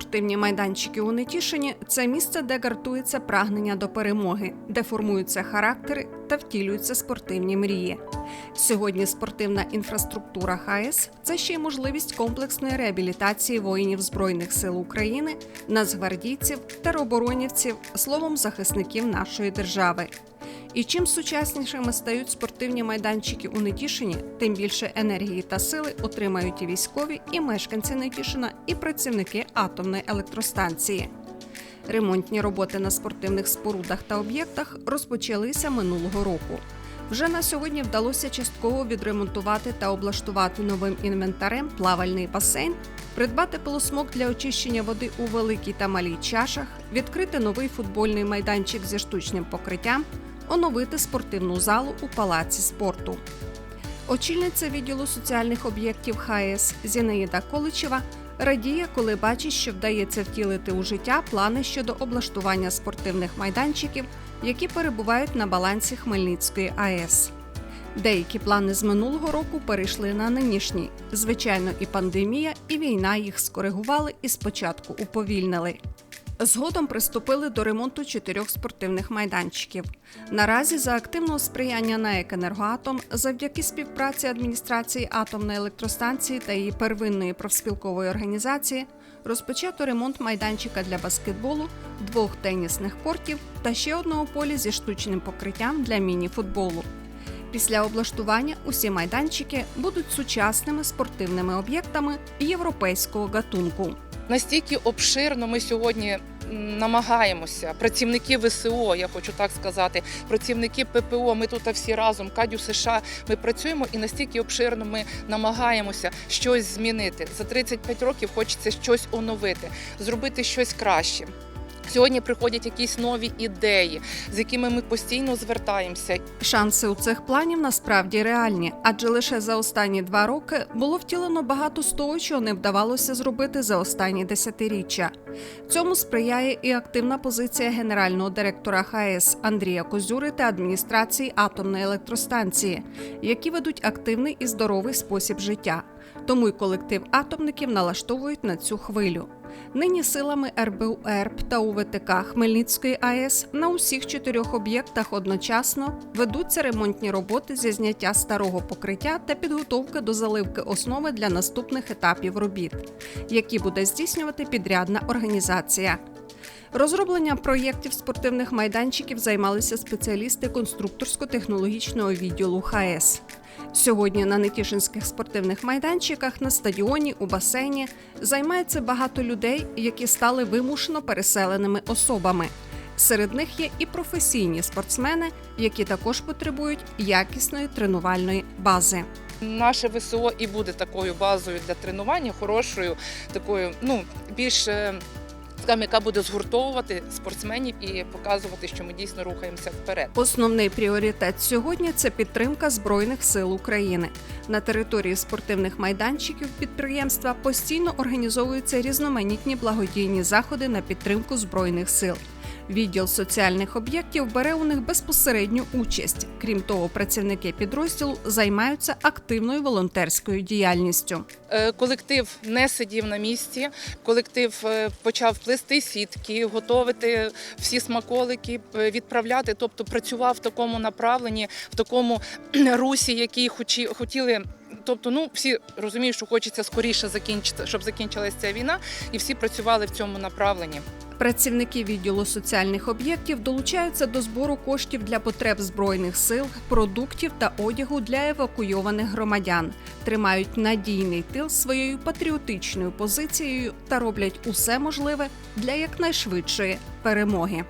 Спортивні майданчики у Нетішині це місце, де гартується прагнення до перемоги, де формуються характери та втілюються спортивні мрії. Сьогодні спортивна інфраструктура ХАЕС це ще й можливість комплексної реабілітації воїнів Збройних сил України, нацгвардійців, тероборонівців, словом захисників нашої держави. І чим сучаснішими стають спортивні майданчики у Нетішині, тим більше енергії та сили отримають і військові, і мешканці Нетішина, і працівники атомної електростанції. Ремонтні роботи на спортивних спорудах та об'єктах розпочалися минулого року. Вже на сьогодні вдалося частково відремонтувати та облаштувати новим інвентарем плавальний басейн, придбати пилосмок для очищення води у великій та малій чашах, відкрити новий футбольний майданчик зі штучним покриттям, оновити спортивну залу у палаці спорту. Очільниця відділу соціальних об'єктів ХАЕС Зінаїда Количева радіє, коли бачить, що вдається втілити у життя плани щодо облаштування спортивних майданчиків, які перебувають на балансі Хмельницької АЕС. Деякі плани з минулого року перейшли на нинішній. Звичайно, і пандемія, і війна їх скоригували і спочатку уповільнили. Згодом приступили до ремонту чотирьох спортивних майданчиків. Наразі за активного сприяння на «Екенергоатом», завдяки співпраці адміністрації атомної електростанції та її первинної профспілкової організації розпочато ремонт майданчика для баскетболу, двох тенісних кортів та ще одного поля зі штучним покриттям для міні-футболу. Після облаштування усі майданчики будуть сучасними спортивними об'єктами європейського гатунку. Настільки обширно ми сьогодні намагаємося. Працівники ВСО, я хочу так сказати, працівники ППО. Ми тут всі разом, Кадю США. Ми працюємо і настільки обширно ми намагаємося щось змінити. За 35 років хочеться щось оновити, зробити щось краще. Сьогодні приходять якісь нові ідеї, з якими ми постійно звертаємося. Шанси у цих планів насправді реальні, адже лише за останні два роки було втілено багато з того, що не вдавалося зробити за останні десятиріччя. Цьому сприяє і активна позиція генерального директора ХАЕС Андрія Козюри та адміністрації атомної електростанції, які ведуть активний і здоровий спосіб життя. Тому й колектив атомників налаштовують на цю хвилю. Нині силами РБУ ЕРП та УВТК Хмельницької АЕС на усіх чотирьох об'єктах одночасно ведуться ремонтні роботи зі зняття старого покриття та підготовки до заливки основи для наступних етапів робіт, які буде здійснювати підрядна організація. Розробленням проєктів спортивних майданчиків займалися спеціалісти конструкторсько-технологічного відділу ХАЕС. Сьогодні на Нетішинських спортивних майданчиках, на стадіоні, у басейні займається багато людей, які стали вимушено переселеними особами. Серед них є і професійні спортсмени, які також потребують якісної тренувальної бази. Наше ВСО і буде такою базою для тренування, хорошою, такою, ну більш е, яка буде згуртовувати спортсменів і показувати, що ми дійсно рухаємося вперед. Основний пріоритет сьогодні це підтримка збройних сил України. На території спортивних майданчиків підприємства постійно організовуються різноманітні благодійні заходи на підтримку збройних сил. Відділ соціальних об'єктів бере у них безпосередню участь. Крім того, працівники підрозділу займаються активною волонтерською діяльністю. Е, Колектив не сидів на місці. Колектив е, почав плести сітки, готувати всі смаколики, е, відправляти. Тобто працював в такому направленні, в такому русі, який хотіли. Тобто, ну всі розуміють, що хочеться скоріше закінчити, щоб закінчилася ця війна, і всі працювали в цьому направленні. Працівники відділу соціальних об'єктів долучаються до збору коштів для потреб збройних сил, продуктів та одягу для евакуйованих громадян, тримають надійний тил своєю патріотичною позицією та роблять усе можливе для якнайшвидшої перемоги.